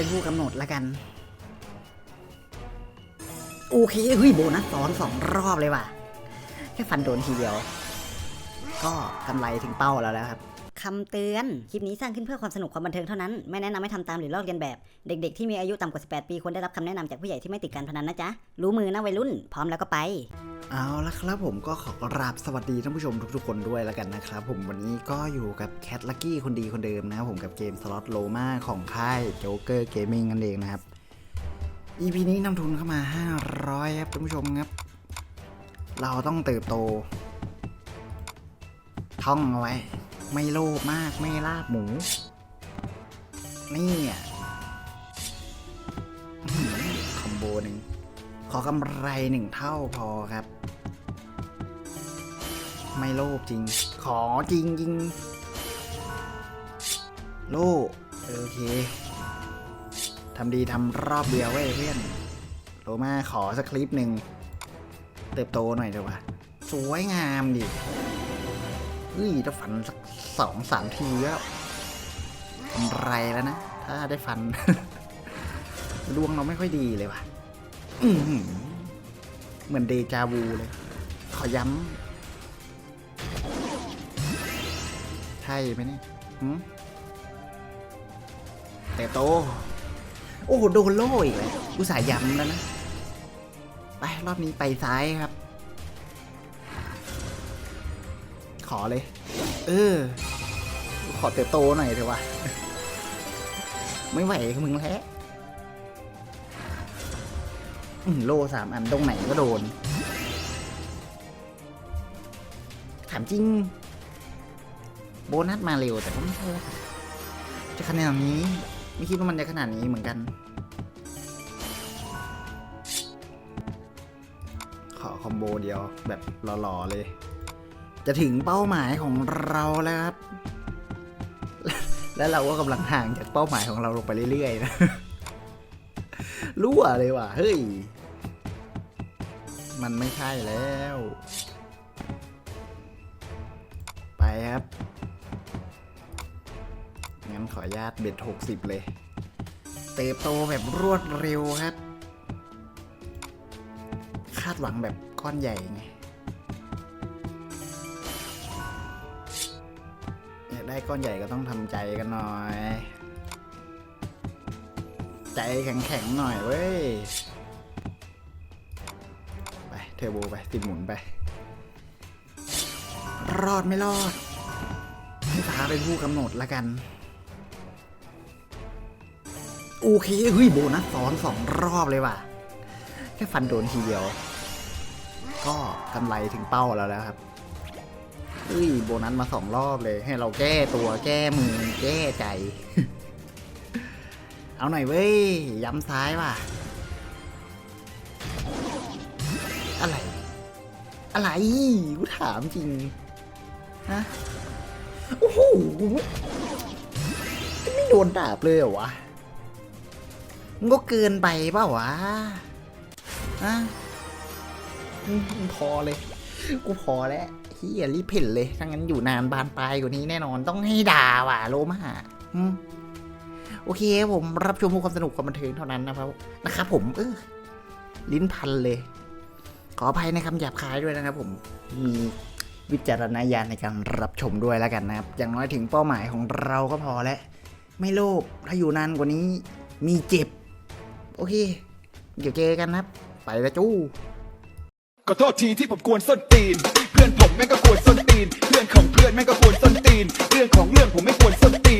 เป็นผู้กำหนดละกัน โอเคเฮ้ยโบนัสซ้อนสองรอบเลยว่ะ แค่ฟันโดนทีเดียว ก็กำไรถึงเป้าแล้วแล้วครับ คำเตือน คลิปนี้สร้างขึ้นเพื่อความสนุกความบันเทิงเท่านั้น ไม่แนะนำให้ทำตามหรือลอกเลียนแบบ เด็กๆ ที่มีอายุต่ำกว่า 18 ปีควรได้รับคำแนะนำจากผู้ใหญ่ที่ไม่ติดการพนันนะจ๊ะ รู้มือนะวัยรุ่น พร้อมแล้วก็ไป เอาละครับผมก็ขอกราบสวัสดีท่านผู้ชมทุกๆคนด้วยแล้วกันนะครับผมวันนี้ก็อยู่กับแคทลักกี้คนดีคนเดิมนะครับผมกับเกมสล็อตโลมาของค่ายโจ๊กเกอร์เกมมิ่งนั่นเองนะครับ EP นี้นำทุนเข้ามา 500 ครับท่านผู้ชมครับ เราต้องเติบโตท่องเอาไว้ ไม่โลภมากไม่ลาบหมู นี่อะอื้อหือคอมโบหนึ่ง ขอกำไรหนึ่งเท่าพอครับ ไม่โลภจริง ขอจริงจริงโลภโอเคทำดีทำรอบเดียวเว้ยเพื่อนโรมาขอสักคลิปหนึ่งเติบโตหน่อยเถอะวะสวยงามดิ เฮ้ยถ้าฟันสักสองสามทีก็กำไรแล้วนะ ถ้าได้ฟันดวงเราไม่ค่อยดีเลยว่ะเหมือนเดจาวูเลย ขอย้ำ ใช่ไหมเนี่ยแต่โต โอ้โหโดนโล่อีกเลยอุตส่าห์ย้ำแล้วนะ ไป รอบนี้ไปซ้ายครับ ขอเลย เออ ขอเติบโตหน่อยเถอะวะ ไม่ไหวมึงแล้วโลสามอันตรงไหนก็โดน ถามจริง โบนัสมาเร็วแต่ก็ไม่ใช่ว่าจะขนาดนี้ ไม่คิดว่ามันจะขนาดนี้เหมือนกัน ขอคอมโบเดียวแบบหล่อๆเลย จะถึงเป้าหมายของเราแล้วครับ และเราก็กำลังห่างจากเป้าหมายของเราลงไปเรื่อยๆนะรั่วเลยว่ะ เฮ้ย มันไม่ใช่แล้ว ไปครับ งั้นขอญาตเบ็ดหกสิบเลย เติบโตแบบรวดเร็วครับ คาดหวังแบบก้อนใหญ่ไง ได้ก้อนใหญ่ก็ต้องทำใจกันหน่อย ใจแข็งๆหน่อยเว้ย ไปเทอร์โบไปติดหมุนไป รอดไม่รอดให้ฟ้าเป็นผู้กำหนดละกัน โอเคเฮ้ยโบนัสซ้อนสองรอบเลยว่ะ แค่ฟันโดนทีเดียว ก็กำไรถึงเป้าแล้วแล้วครับ เฮ้ยโบนัสมาสองรอบเลย ให้เราแก้ตัวแก้มือแก้ใจ เอาหน่อยเว้ย ย้ำซ้ายว่ะ อะไร อะไรกูถามจริงฮะโอ้โหไม่โดนดาบเลยเหรอวะมันก็เกินไปเปล่าวะฮะอืมพอเลย กูพอแล้ว เฮียรีบเพ่นเลยถ้างั้นอยู่นานบานปลายกว่านี้แน่นอนต้องให้ด่าว่ะโลมาโอเคผมรับชมความสนุกความบันเทิงเท่านั้นนะครับนะครับผมเออลิ้นพันเลย ขออภัยในคำหยาบคายด้วยนะครับ ผมมีวิจารณญาณในการรับชมด้วยแล้วกันนะครับ อย่างน้อยถึงเป้าหมายของเราก็พอแล้วไม่โลภถ้าอยู่นานกว่านี้มีเจ็บ โอเค เดี๋ยวเจอกันนะครับ ไปละจู้ขอโทษทีที่ผมกวนส้นตีน พื่อนผมแม่งก็ควรส้นตีน เพื่อนของเพื่อนแม่งก็ควรส้นตีน เรื่องของเรื่องผมไม่ควรส้นตีน